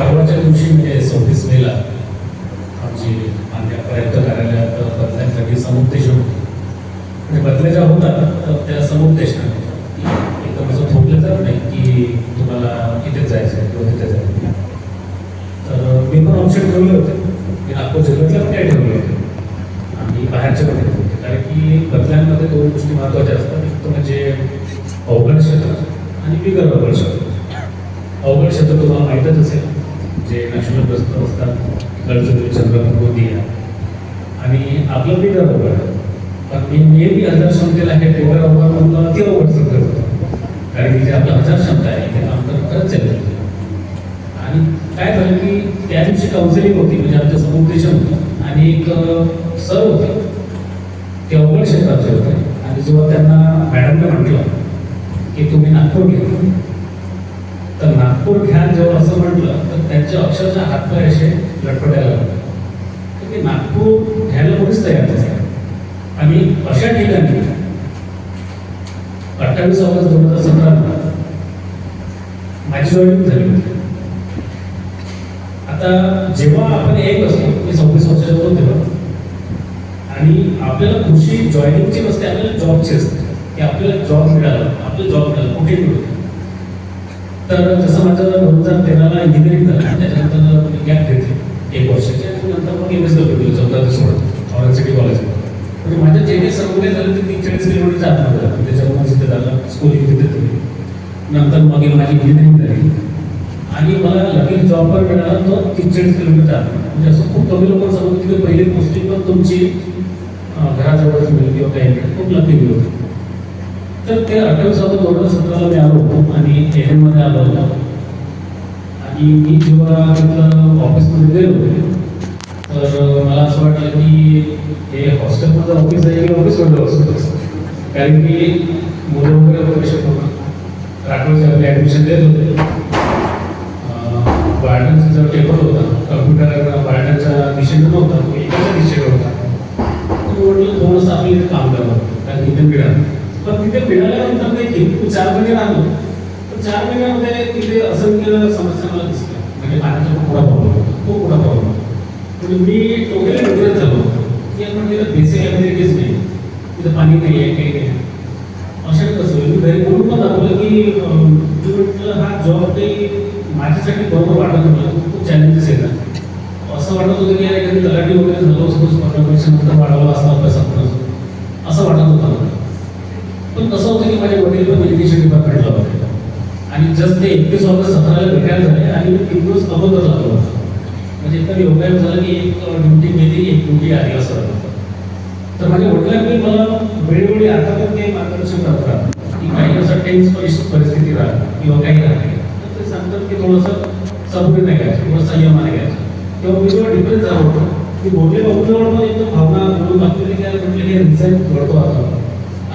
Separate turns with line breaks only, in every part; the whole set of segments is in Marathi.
परवाच्या दिवशी म्हणजे सव्वीस मेला आमची आमच्या आयुक्त कार्यालयात बदल्यांसाठी समुपदेश होते. म्हणजे बदल्या ज्या होतात तर त्या समुपदेश एकदम असं थोपलं तर नाही की तुम्हाला इथेच जायचं आहे किंवा तिथे जायचं तर मी पण ऑप्शन ठेवले होते. मी नागपूर जिल्ह्यातल्या पण काही ठेवले होते. आणि बाहेरचे पण ठेवले होते. कारण की बदल्यांमध्ये दोन गोष्टी महत्त्वाच्या असतात. एक तर म्हणजे अवघड क्षेत्र आणि बिगर अवघड क्षेत्र. अवघड क्षेत्र तुम्हाला माहीतच असेल. असतात गडचिरोली चंद्रपूर गोंदिया. आणि आपलं बिगर अवघड पण मी नेहमी हजार क्षमतेला हे बिगर अवघड म्हणून अति अवघड सगळं होतं. कारण की जे आपलं हजार क्षमता आहे ते काम तर खरंच चाललं आणि काय झालं की त्या दिवशी काउन्सिलिंग होती म्हणजे आमचं समुपदेशन होतं. आणि एक सर होते. ते अवघड क्षेत्राचे होते. आणि जेव्हा त्यांना मॅडमने म्हटलं की तुम्ही नागपूर घ्या तर नागपूर ख्यान जेव्हा असं म्हटलं तर त्यांच्या अक्षरशः हातपाय असे लटपटायला लागले. तर ते नागपूर घ्यायला कोणीच तयार नसतात आणि अशा ठिकाणी अठ्ठावीस ऑगस्ट दोन हजार सतरा माझी जॉईनिंग झाली. होती आता जेव्हा आपण एक असतो मी सव्वीस वर्षाचा होतो तेव्हा आणि आपल्याला खुशी जॉईनिंगची नसते आपल्याला जॉबची असते. की आपल्याला जॉब मिळाला आपलं जॉब मिळाला कुठे मिळतो तर जसं माझं दोन हजार तेराला इंजिनिअरिंग झालं. त्याच्यानंतर मी गॅप घेतली. एक वर्षाची आणि नंतर मग एम एस डब्ल्यू केलं चौदा ते सोळा सिटी कॉलेज म्हणजे माझ्या जे काही सर्व काही झालं ते तीन चाळीस किलोमीटर जात झालं त्याच्यामुळे तिथे झालं. स्कूलिंग तिथे तुम्ही नंतर मग माझी इंजिनिअरिंग झाली. आणि मला लगेच जॉबवर मिळाला. तो तीन चाळीस किलोमीटर म्हणजे असं खूप कमी लोक सांगत की पहिली पोस्टिंग पण तुमची घराजवळच मिळेल किंवा काही खूप लकी गेलो तर ते अठ्ठावीस ऑगस्ट दोन हजार सतराला मी आलो होतो आणि एनमध्ये आलो होतो. आणि मी जेव्हा तिथं ऑफिसमध्ये गेलो तर मला असं वाटलं की हे हॉस्टेलमध्ये ऑफिस आहे की ऑफिसमध्ये ऑफिस कारण की मुलं वगैरे बघू होतं राठोडचे आपले ॲडमिशन देत होते. बाळांचा जो टेबल होता. कम्प्युटर बाळांच्या दिशेनं नव्हता. एकाच्या दिशेने होता. तर म्हटलं थोडंसं आपली इथे काम करावं कारण इथे मिळालं पण तिथे मिळाल्यानंतर देखील चार महिने राहिलो तर चार महिन्यामध्ये तिथे असंख्य समस्या मला दिसल्या म्हणजे पाण्याचा खूप मोठा प्रॉब्लेम होता. खूप मोठा प्रॉब्लेम म्हणजे मी टोटली डिप्रेस झालो होतो. की आपण तिथं बेसिक ॲबिलिटीज नाही. तिथं पाणी नाही आहे काही नाही अशा कसं होईल मी घरी बोलून पण दाखवलं की मी म्हटलं हा जॉब काही माझ्यासाठी बरोबर वाटत नव्हतं. खूप चॅलेंजेस येतात. असं वाटत होतं की एखादी तलाठी वगैरे झालो सपोज पंधरा वर्षानंतर वाढवला असता अभ्यास आपण असं वाटत होतं मला. पण कसं होतं की माझे वडील पण एज्युकेशन डिपार्टमेंटला होते. आणि जस्ट ते एकवीस ऑगस्ट सतराला भेटायला झाले आणि मी तीन दिवस अगोदर लागलो होतो. म्हणजे इतकं योगायोग झालं की एक ड्युटी गेली एक ड्युटी आली असं झालं तर माझ्या वडिलांनी मला वेळोवेळी आता पण ते मार्गदर्शन करतात की काही असं टेन्स परिस्थिती राहते किंवा काही राहते. तर ते सांगतात की थोडंसं सबुरी नाही घ्यायचं किंवा नाही घ्यायचं तेव्हा मी जेव्हा डिप्रेस झालो होतो की बोलले बाबूजवळ पण एकदम भावना बोलून दाखवली की म्हटलं हे रिझाईन करतो आता.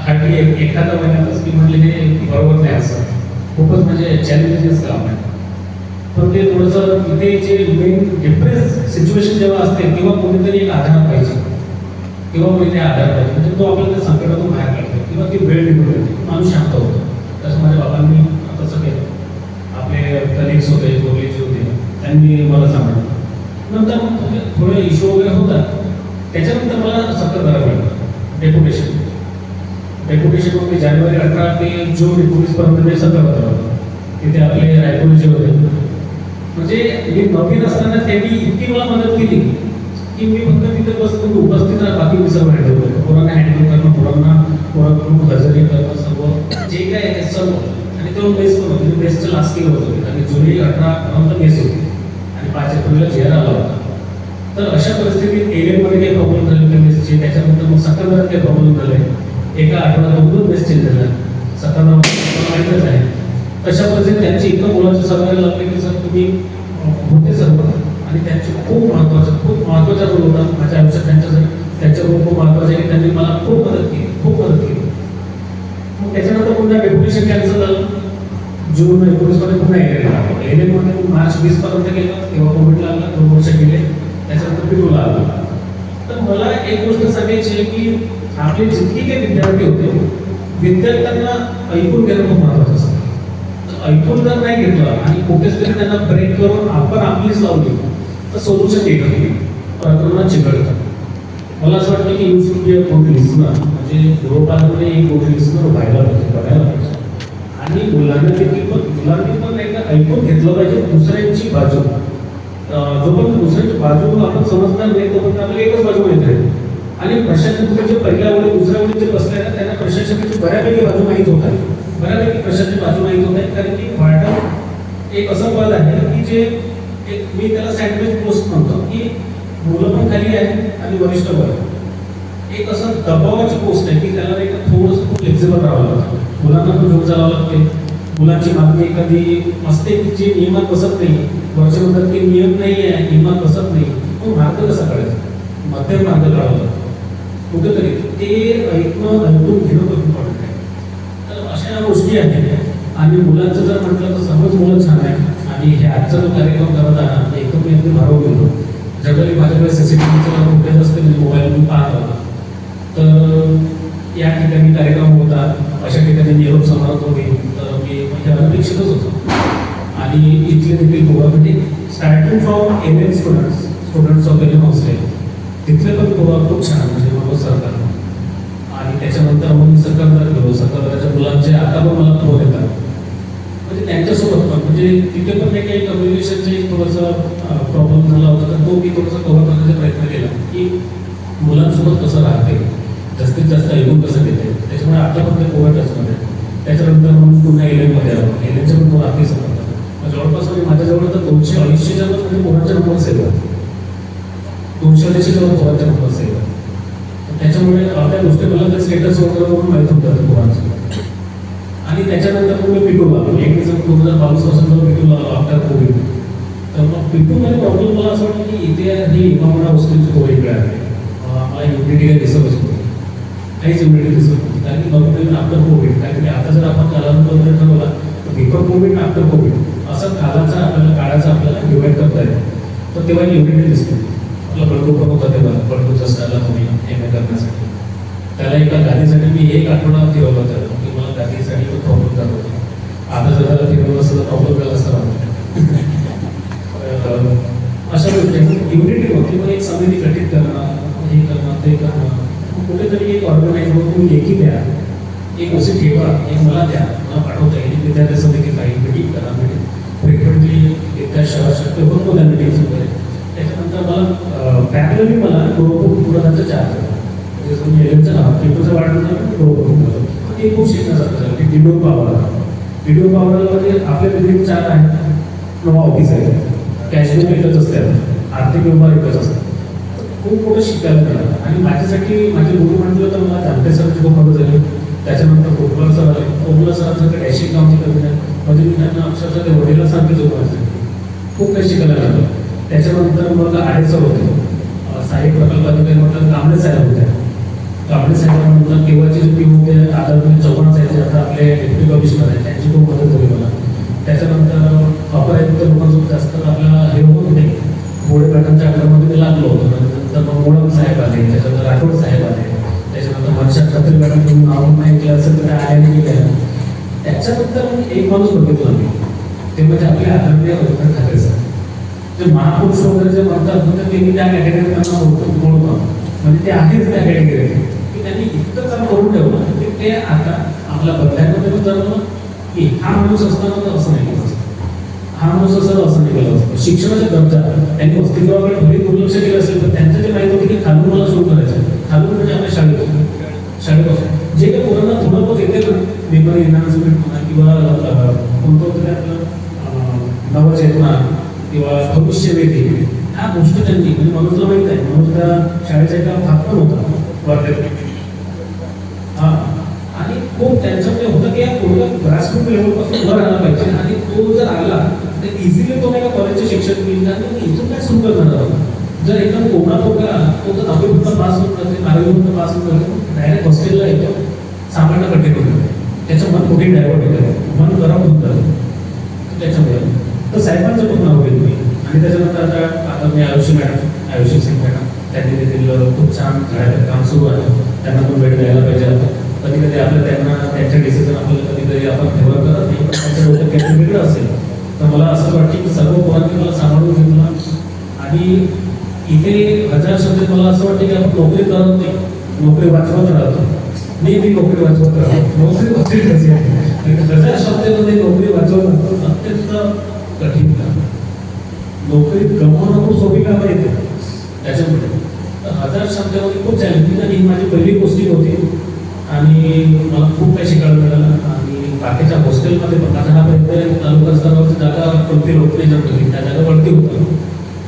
खाली एखाद्या महिन्यातच मी म्हटले हे बरोबर नाही असं. खूपच म्हणजे चॅलेंजेस काम आहे पण ते थोडंसं तिथे जे मेन डिप्रेस सिच्युएशन जेव्हा असते तेव्हा कोणीतरी एक आधार पाहिजे. किंवा कोणीतरी आधार पाहिजे. म्हणजे तो आपल्याला त्या संकटातून बाहेर काढतो. किंवा ती वेळ निघून येते माणूस शांत होतो. तसं माझ्या बाबांनी तसं केलं. आपले कलिग्स होते कोहलीचे होते. त्यांनी मला सांगितलं. नंतर मग थोडे थोडे इश्यू वगैरे होतात. त्याच्यानंतर मला सतर्क करावं लागलं डेप्युटेशन एकोणीसशे कोणती जानेवारी अठरा ते जून एकोणीसपर्यंत ते सत्तर करावं तिथे आपले रायपूरचे होते. म्हणजे मी नवीन असताना त्यांनी इतकी मला मदत केली की मी फक्त तिथे बसून म्हणजे उपस्थित राहा बाकी मी सर्व हँडल करतो पोरांना हँडल करणं पोरांना कोणाकडून हजेरी करणं सर्व जे काय आहे ते सर्व. आणि तो बेस पण होतो. बेस्टचं लास्ट केलं होतं. आणि जुलै अठरा पर्यंत बेस होती. आणि पाच एप्रिलला चेअर आला होता. तर अशा परिस्थितीत एरियामध्ये काही प्रॉब्लेम झाले होते बेसचे त्याच्यानंतर मग सत्तावन्नात काही प्रॉब्लेम झाले. एका आठवड्यात उघडून दोन झाला सत्तावन्न माहीतच आहे. तशा पद्धतीने त्यांची इतकं मुलांचं सांगायला लागले की सर तुम्ही होते सर्व. आणि त्यांचे खूप महत्त्वाचं खूप महत्त्वाचा रोल होता. माझ्या आयुष्यात त्यांच्या रोल खूप महत्त्वाचा आहे. की त्यांनी मला खूप मदत केली खूप मदत केली. मग त्याच्यानंतर पुन्हा डेप्युटेशन कॅन्सल झालं. जून एकोणीसमध्ये पुन्हा एरिया एरियामध्ये मार्च वीस पर्यंत गेलं. तेव्हा कोविड लागला दोन वर्ष गेले. त्याच्यानंतर पिटूला आला. तर मला एक गोष्ट सांगायची आहे की आपले जितके काही विद्यार्थी होते विद्यार्थ्यांना ऐकून घेणं खूप महत्त्वाचं असतं. ऐकून जर नाही घेतलं आणि कुठेच तरी त्यांना ब्रेक करून आपण आपलीच लावली तर सोल्युशन येत. नाही प्रकरणात चिघळतात मला असं वाटतं की you should be a good listener म्हणजे गृहपालमध्ये एक गुड लिसनर व्हायला पाहिजे बघायला पाहिजे. आणि मुलांना देखील पण मुलांनी पण एकदा ऐकून घेतलं पाहिजे दुसऱ्यांची बाजू. जोपर्यंत दुसऱ्यांची बाजू आपण समजणार नाही तोपर्यंत आपली एकच बाजू माहिती आहे आणि प्रशासक जे पहिल्या ओळी दुसऱ्या ओळीत जे बसले ना त्यांना प्रशासकाची बऱ्यापैकी बाजू माहीत होत आहे. बऱ्यापैकी प्रशासनाची बाजू माहीत होत आहे कारण की वाटा एक असं पद आहे की जे एक मी त्याला सँडविच पोस्ट म्हणतो की मुलं पण खाली आहे आणि वरिष्ठ वर एक असं दबावाची पोस्ट आहे की त्याला एक थोडंसं खूप फ्लेक्झिबल राहावं लागतं. मुलांना पण घेऊन चालावं लागते. मुलांची मागणी एखादी असते की जे नियमात बसत नाही. वरचे म्हणतात की नियम नाही आहे नियमात बसत नाही. तो मार्ग कसा कळायचा मध्यम मार्ग काढावा कुठेतरी ते ऐकणं ऐकून घेणं खूप इम्पॉर्टंट आहे तर अशा गोष्टी आहेत आणि मुलांचं जर म्हटलं तर सर्वच मुलं छान आहे आणि हे आजचा जो कार्यक्रम करताना एकदम मी अगदी भारावून गेलो जनरली माझ्याकडे सीसीटीव्हीचं कुठेच असते म्हणजे मोबाईल मी पाहत होता. तर या ठिकाणी कार्यक्रम होतात. अशा ठिकाणी निरोप समारंभ होईल. तर मी म्हणजे अनपेक्षितच होतो. आणि इथले देखील पोरं म्हणजे starting from M N students students of N hostel तिथले पण गोवा खूप छान म्हणजे सरकार आणि त्याच्यानंतर मग सरकारदार सरकारला गेलो सरकारच्या मुलांचे आता पण मला फोन येतात. म्हणजे त्यांच्यासोबत पण. म्हणजे तिथे पण काही काही कम्युनिकेशनचे एक थोडासा प्रॉब्लेम झाला होता. तर तो मी थोडासा कव्हर करण्याचा प्रयत्न केला. की मुलांसोबत कसं राहते? जास्तीत जास्त ऐकून कसं घेते? त्याच्यामुळे आता पण ते कोविड टचमध्ये त्याच्यानंतर मग पुन्हा एलेनमध्ये आलो. एलेनच्या पण मला आधी समजतात जवळपास म्हणजे माझ्याजवळ तर दोनशे अडीचशेच्या पण म्हणजे कोणाच्या नंबर सेव्ह दोनशे अडीचशेच्या पण कोणाच्या नंबर सेव्ह त्याच्यामुळे अ, त्या गोष्टी मला त्या स्टेटस वगैरे वरून माहीत होतं कोणाचं? आणि त्याच्यानंतर मग मी पिटूला लागलो. एक दिवस दोन हजार बावीसपासून पिटूला लागलो आफ्टर कोविड तर मग पिटूमध्ये प्रॉब्लेम मला असं वाटतं की इथे ही इमामणा वस्तूंची तो वेगळी आहे मला आम्हाला युनिटी काही दिसतच होती. काहीच युनिटी दिसत होती कारण की नवीन आफ्टर कोविड कारण की आता जर आपण कालांतर वगैरे ठरवला तर बिफोर कोविड आफ्टर कोविड असं कालाचा आपल्याला काळाचा आपल्याला डिवाईड करता येईल. तर तेव्हा युनिटी दिसते आपला बळगू पण होता तेव्हा. बळगूचा स्टायला तुम्ही एम ए करण्यासाठी त्याला एका गादीसाठी मी एक आठवडा फिरवलं होतं. की मला गादीसाठी तो प्रॉब्लेम करत होता. आता जर त्याला फिरवलं असतं तर प्रॉब्लेम झाला असता अशा गोष्टी युनिटी होती मग एक समिती गठीत करणं हे करणं ते करणं कुठेतरी एक ऑर्गनाईज होऊन तुम्ही लेखी द्या. एक गोष्टी ठेवा एक मला द्या. मला पाठवता येईल. विद्यार्थी समिती काही मिटिंग करा मिटिंग फ्रिक्वेंटली एकदा शहर शक्य होत नव्हत्या मिटिंग्स वगैरे तर मला पॅरलली मला गृहपूर पुराणाचं चार्ज होता म्हणजे तुम्ही एलेनचं नाव टिपूचं वाढवलं गृहपूर ते खूप शिकण्यासारखं झालं की डिडो पावर डिडो म्हणजे आपल्या बिल्डिंग चार आहेत. नवा ऑफिस आहे कॅशबुक एकच असते. आर्थिक व्यवहार एकच असतात खूप मोठं शिकायला मिळालं. आणि माझ्यासाठी माझे गुरु म्हटलं तर मला जामटे सरांची खूप मदत झाली. त्याच्यानंतर कोकला सर आले. कोकला सरांचं डॅशिंग काम कमी आहे म्हणजे मी त्यांना अक्षरशः ते वडिला सांगते जो खूप काही शिकायला लागलं त्याच्यानंतर मग आडे होतं. होते साहेब प्रकल्प अधिकारी म्हटलं कांबळे साहेब होत्या. कांबळे साहेबांनंतर केव्हाचे जे टीम होते आदरणीय चव्हाण साहेब आता आपले डेप्युटी कमिशनर आहेत त्यांची खूप मदत झाली मला. त्याच्यानंतर अपर आयुक्त लोकांसोबत जास्त आपला हे होत नाही बोडे पॅटर्नच्या आकड्यामध्ये ते लागलो होतं. त्यानंतर मग मोडम साहेब आले त्याच्यानंतर राठोड साहेब आले त्याच्यानंतर मनशा खत्री मॅडम तुम्ही नाव नाही केलं असेल तर आय नाही केलं त्याच्यानंतर एक माणूस बघितला मी. ते म्हणजे आपले आदरणीय रवींद्र ठाकरे साहेब. जे महापुरुष वगैरे जे म्हणतात म्हणजे ते मी त्या कॅटेगरीत त्यांना होतं बोलतो म्हणजे ते आहेच त्या कॅटेगरीत की त्यांनी इतकं काम करून ठेवलं की ते आता आपल्या बदल्यांमध्ये पण जाणवलं की हा माणूस असताना तर असं नाही केलं असतं. हा माणूस असं असं नाही केलं असतं. शिक्षणाच्या दर्जा त्यांनी अस्तित्वाकडे भरी दुर्लक्ष केलं असेल तर त्यांचं जे माहिती होतं की खालून मला सुरू करायचं खालून म्हणजे आपल्या शाळेत शाळेपासून. जे काही मुलांना थोडं बहुत येते ना मेमरी एनहान्समेंट म्हणा किंवा कोणतं होतं ते आपलं अं, नवचेतना किंवा भविष्यवेधी ह्या गोष्टी त्यांनी म्हणजे मनोजला माहीत आहे त्या शाळेचा एका भाग पण होता. हा. आणि खूप त्यांच्यामध्ये होतं की या पूर्ण ग्रासरूट लेवलपासून वर आला पाहिजे. आणि तो जर आला तर इझिली तो नाही का कॉलेजचे शिक्षण घेईल आणि इथून काय सुरू करणार आहोत जर एकदम कोणा तो का तो जर दहावीपर्यंत पास होऊन जाते बारावीपर्यंत पास होऊन जाते डायरेक्ट हॉस्टेलला येतो. सामान्य कठीण होतं त्याचं मन कुठे डायव्हर्ट होतं? मन गरम जातं. त्याच्यामुळे. तर साहेबांचं पण नाव घेतो मी. आणि त्याच्यानंतर आता आता मी आयुष्य मॅडम आयुष्य सिंग मॅडम त्यांनी देखील खूप छान झाडाचं काम सुरू आहे. त्यांना पण वेळ द्यायला पाहिजे आता. कधी कधी आपलं त्यांना त्यांच्या डिसिजन आपल्याला कधी कधी आपण फेवर करत नाही पण डोक्यात काहीतरी इकडे असेल. तर मला असं वाटतं की सर्व पोरांनी मला सांभाळून घेतलं आणि इथे हजार शब्द मला असं वाटतं की आपण नोकरी करत नाही. नोकरी वाचवत राहतो. नेहमी नोकरी वाचवत राहतो. नोकरी आणि हजार शब्दामध्ये नोकरी वाचवणं अत्यंत कठीण काम. नोकरी कमवणं खूप सोपी काम येते त्याच्यामुळे. तर हजार शब्दामध्ये खूप चॅलेंजिंग आणि ही माझी पहिली पोस्टिंग होती. आणि मला खूप काही शिकायला मिळालं. आणि बाकीच्या हॉस्टेलमध्ये पण माझा हा पर्यंत तालुका स्तरावरची जागा कोणती लोक जर होती त्या जागा वरती होतं.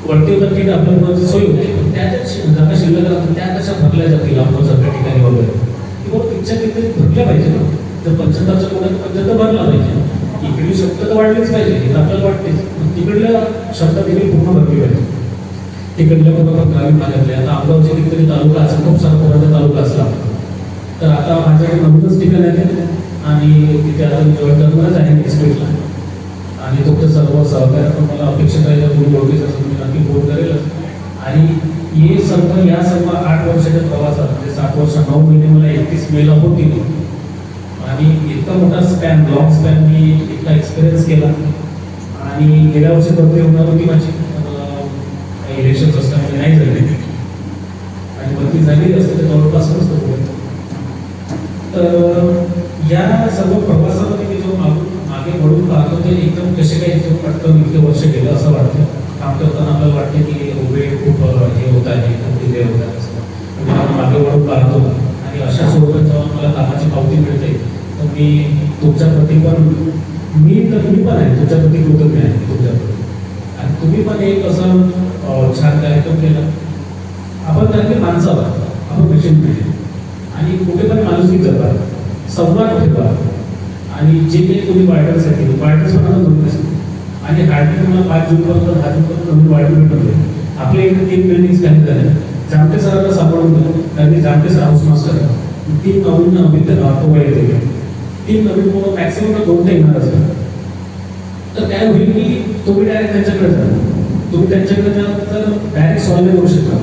वरती होतं की आपल्या सोय होती. पण त्या ज्या शि- जागा शिल्लक राहतात. त्या कशा भरल्या जातील सगळ्या ठिकाणी वगैरे? किंवा तिच्या किती भरल्या पाहिजे ना? जर पंच्याहत्तरच्या कोणाला पंच्याहत्तर भरला पाहिजे. इकडली शब्द तर वाढलीच पाहिजे हे आपल्याला वाटतेच पण तिकडल्या शब्द देखील पूर्ण भरली पाहिजे. तिकडल्या बरोबर ग्रामीण भागातले आता अमरावती कितीतरी तालुका असेल खूप सारा पोराचा तालुका असला तर आता माझ्याकडे नवीनच ठिकाण आहे. आणि तिथे आता जवळजवळच आहे इस्टेटला आणि तुमचं सर्व सहकार्य पण मला अपेक्षित आहे. जर तुम्ही ओळखीचं असेल मी नक्की फोन करेल आणि हे सर्व या सर्व आठ वर्षाच्या प्रवासात म्हणजे सात वर्ष नऊ महिने मला एकतीस मेला होती आणि इतका मोठा स्पॅन लॉंग स्पॅन मी इतका एक्सपिरियन्स केला. आणि गेल्या वर्षी भरती होणार होती माझी इलेक्शन असल्यामुळे म्हणजे नाही झाले. आणि भरती झाली असते तर जवळपासच तर या सर्व प्रवासामध्ये मी जो मागे वळून पाहतो ते एकदम कसे काही जो पटकन इतके वर्ष गेलं असं वाटतं. काम करताना आपल्याला वाटते की उभे खूप हे होत आहे खूप डिले होत आहे. मागे वळून पाहतो. आणि अशा स्वरूपात जेव्हा मला कामाची पावती मिळते मी तुमच्या प्रती पण मी तर तुम्ही पण आहे. तुमच्या प्रती कृतज्ञ आहे तुमच्याप्रती आणि तुम्ही पण एक असं छान कार्यक्रम केला. आपण कारण माणसं आहोत. आपण पेशंट नाही आणि कुठे पण माणूस करतात संवाद ठेवा आणि जे काही तुम्ही वायटर्स आहेत वायडर्स पण आता दोन आणि हार्डली तुम्हाला पाच जूनपर्यंत दहा जूनपर्यंत नवीन वायडर भेटत आपल्या इकडे तीन बिल्डिंग्स खाली झाल्या जामटे सरांना सापडून दिलं कारण जामटे सर हाऊस मास्टर तीन नवीन तो पोवळ दिले तीन नवीन मुलं मॅक्सिमम दोन ते येणार असतात. तर काय होईल की तुम्ही डायरेक्ट त्यांच्याकडे जा. तुम्ही त्यांच्याकडे जा तर डायरेक्ट सॉल्व्ह करू शकता.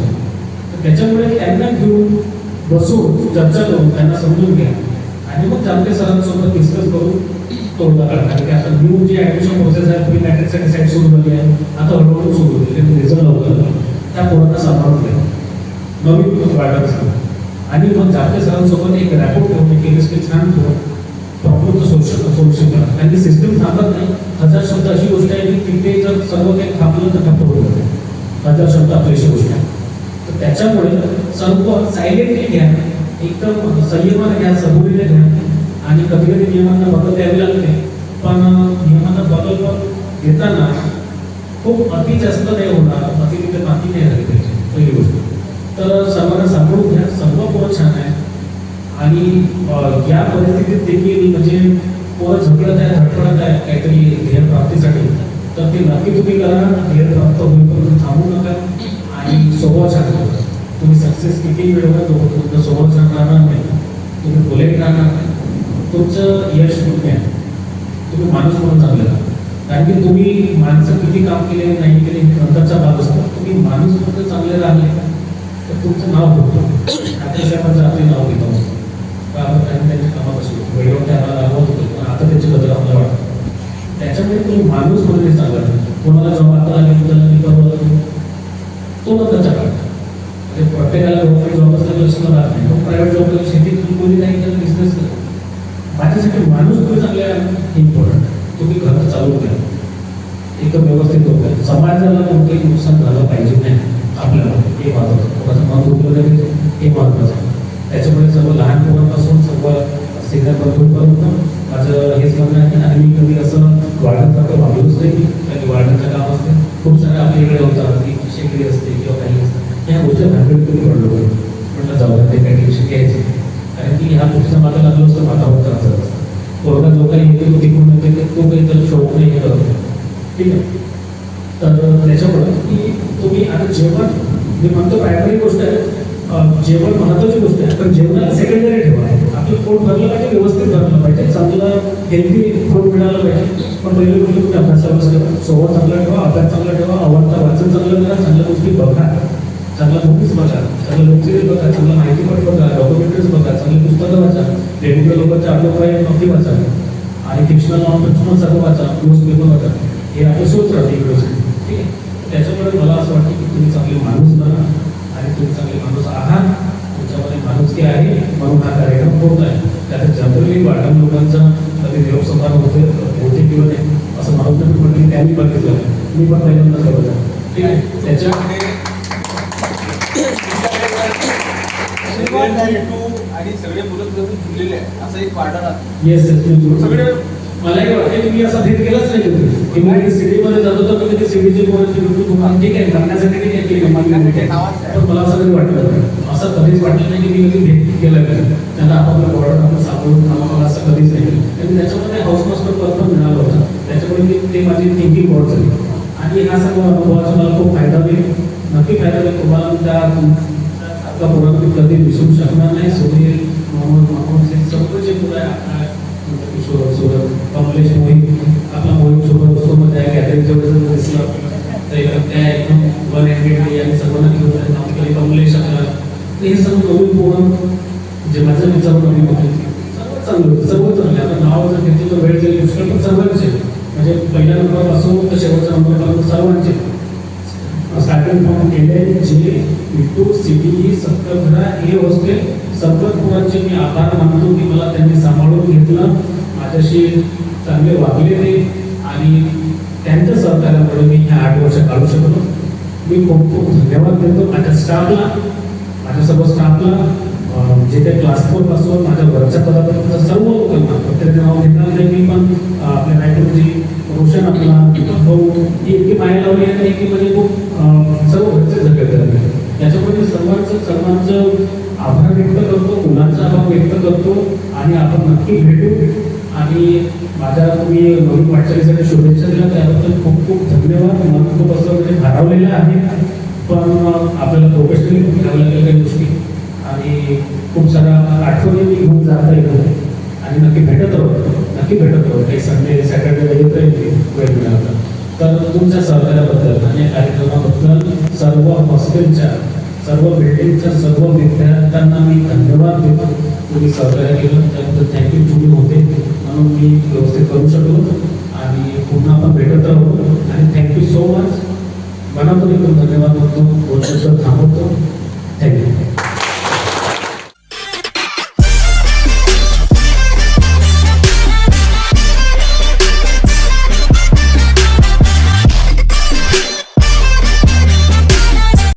तर त्याच्यामुळे त्यांना घेऊन बसून चर्चा करून त्यांना समजून घ्या. आणि मग जामते सरांसोबत डिस्कस करून तोडगा काढा. कारण की आता न्यू जी ॲडमिशन प्रोसेस आहे तुम्ही मॅट्रिकसाठी सेट सुरू झाली आहे. आता हळूहळू सुरू होईल. रिझल्ट लवकर त्या पोरांना सांभाळून घ्या. नवीन वाटत आणि मग जामते सरांसोबत एक रॅपोर्ट ठेवून केलीस की छान ठेवून सोल्युशन सोल्युशन करा कारण की सिस्टम थांबत नाही. हजार शब्द अशी गोष्ट आहे की तिथे जर सर्व काही थांबलं तर ठप्प होऊन जातं हजार शब्द अपयशी गोष्ट आहे. तर त्याच्यामुळे सर्व सायलेंटली घ्या. एकदम संयमाने घ्या सबुरीने घ्या. आणि कधी कधी नियमांना बदल द्यावे लागते. पण नियमांना बदल पण घेताना खूप अति जास्त नाही होणार अति तिथे बाकी नाही झाली पाहिजे. पहिली गोष्ट. तर सर्वांना सांभाळून घ्या सर्व पोरं छान आहे आणि या परिस्थितीत देखील म्हणजे पोरं झगडत आहे धडपडत आहे काहीतरी ध्येय प्राप्तीसाठी तर ते नक्की तुम्ही करा. ध्येय प्राप्त होईपर्यंत थांबू नका. आणि सोबत सांगा. तुम्ही सक्सेस किती मिळवणार तो तुमचा सोबत सांगणार राहणार नाही. तुम्ही बुलेट राहणार नाही. तुमचं यश तुम्ही आहे. तुम्ही माणूस म्हणून चांगलं कारण की तुम्ही माणसं किती काम केले नाही केले हे नंतरचा भाग असतो. तुम्ही माणूस म्हणून चांगले राहिले. तर तुमचं नाव होतं. आता साहेबांचं आपले नाव घेतो. कारण त्यांनी त्यांच्या कामापासून. वेळेवर त्यांना राबवत होतं पण आता त्यांची बदल आपल्याला वाटतं. त्याच्यामुळे तुम्ही माणूस म्हणून हे चांगला कोणाला जॉब आली उद्या आली परवा तो नंतरचा काळ म्हणजे प्रत्येकाला गव्हर्नमेंट जॉबच असल्याचं असं राहत नाही. पण प्रायव्हेट जॉब केलं शेती कोणी नाही त्याला बिझनेस केलं. माझ्यासाठी माणूस तुम्ही चांगला आहे इम्पॉर्टंट तुम्ही घरात चालू द्या एकदम व्यवस्थित होतं समाजाला कोणतंही नुकसान झालं पाहिजे नाही आपल्याला. हे महत्वाचं. कोणाचं मत दुखलं हे महत्वाचं त्याच्यामुळे सर्व लहान मुलांपासून सर्व सिनियर पर्यंत माझं हेच म्हणणं आहे आणि मी कधी असं वाढण्यासारखं वागलोच नाही. कारण वाढण्याचं काम असते. खूप सारे आपल्या इकडे होतात की शेगडी असते किंवा काही असतं. ह्या गोष्टी तुम्ही कधी पडलो म्हटलं जाऊ ते काही टेन्शन घ्यायचे कारण की ह्या गोष्टीचा माझा लागलो असतं माझा होता असं. कोरोना जो काही येते तो तिकडून येते ते तो काही तर शोक नाही हे ठीक आहे? तर त्याच्यामुळं की तुम्ही आता जेवण मी म्हणतो प्रायमरी गोष्ट आहे जेवण महत्वाची गोष्ट आहे. पण जेवणाला सेकंडरी ठेवा आपलं पोट भरलं पाहिजे व्यवस्थित भरलं पाहिजे. चांगलं हेल्दी फूड मिळालं पाहिजे. पण पहिले गोष्ट म्हणजे तुम्ही अभ्यासाला सोबत चांगला ठेवा अभ्यास चांगला ठेवा आवडता वाचन चांगलं करा चांगल्या गोष्टी बघा. चांगला मूवीज बघा. चांगलं वेबसिरीज बघा. चांगला माहितीपट बघा. डॉक्युमेंटरीज बघा. चांगली पुस्तकं वाचा. रेग्युलर लोकांच्या आपलं नक्की वाचा. आणि फिक्शनल नॉन फिक्शनल सर्व वाचा. न्यूज पेपर वाचा. हे आपलं सोच राहते इकडे. ठीक आहे? त्याच्यामुळे मला असं वाटतं की तुम्ही चांगले माणूस बना आणि तुम्ही चांगले माणूस आहे म्हणून हा कार्यक्रम होत आहे. त्यात जनरली वाढण लोकांचा कधी निरोप संभार होते होते किंवा नाही असं मला वाटतं पण त्यांनी बघितलं. मी पण पहिल्यांदा बघितलं. ठीक आहे? त्याच्याकडे
आणि सगळे मुलं जुळलेले आहे असं एक वाढणार
येस येस
सगळे
वाटते की मी असा भेट केलाच नाही कधी. की मी सिटीमध्ये जात तर कधी सिटीचे ठीक आहे ठीक आहे
आहे.
पण मला असं कधी वाटलं नाही. असं कधीच वाटलं नाही की मी कधी भेट केलं का त्यांना आपापल्या बॉर्डर आपण सांगून आम्हाला असं कधीच नाही आणि त्याच्यामध्ये हाऊस मास्टर पद पण मिळालं होतं त्याच्यामुळे ते माझी थिंकिंग बॉड झाली आणि ह्या सर्व अनुभवाचा मला खूप फ़ायदा होईल नक्की फ़ायदा होईल तुम्हाला त्या आपला मी कधी विसरू शकणार नाही सुनील मोहम्मद मोहम्मद हे सर्व जे मुलं आहे आपल्या किशोर सुरत कमलेश मोहित आपला मोहित सोबत मग त्या गॅदरिंगच्या वेळेस दिसलं त्या एकदम वन हँडेडली आणि सर्वांना घेऊन कमलेश आपला हे सर्व नवीन पोरं जे माझ्या विचार नवीन होते सर्व चांगलं होतं सर्व चांगले. आता नाव जर घेतलं तर वेळ जाईल पुष्कळ पण सर्वांचे. म्हणजे पहिल्या नंबरपासून तर शेवटच्या नंबरपर्यंत सर्वांचे. स्टार्टिंग फॉर्म केले जे टू सिटी सप्तभरा हे हॉस्टेल सर्वच मुलांचे मी आभार मानतो की मला त्यांनी सांभाळून घेतलं. माझ्याशी चांगले वागले ते आणि त्यांच्या सहकार्यामुळे मी ह्या आठ वर्ष काढू शकलो. मी खूप खूप धन्यवाद देतो. माझ्या स्टाफला माझ्या सर्व स्टाफला जे काही क्लास फोरपासून माझ्या वरच्या पदापर्यंत सर्व लोकांना प्रत्येक नाव घेतलं नाही मी पण नक्की भेटत राहतो काही संडे सॅटरडे येतो वेळ मिळाला तर तुमच्या सहकार्याबद्दल आणि कार्यक्रमाबद्दल सर्व हॉस्टेलच्या सर्व बिल्डिंगच्या सर्व विद्यार्थ्यांना मी धन्यवाद देतो. तुम्ही सहकार्य केलं त्याबद्दल थँक्यू तुम्ही होते म्हणून मी व्यवस्थित करू शकलो. आणि पुन्हा आपण भेटत राहू आणि थँक्यू सो मच मनातून एकदम धन्यवाद म्हणतो दोन थांबवतो. थांबवतो थँक्यू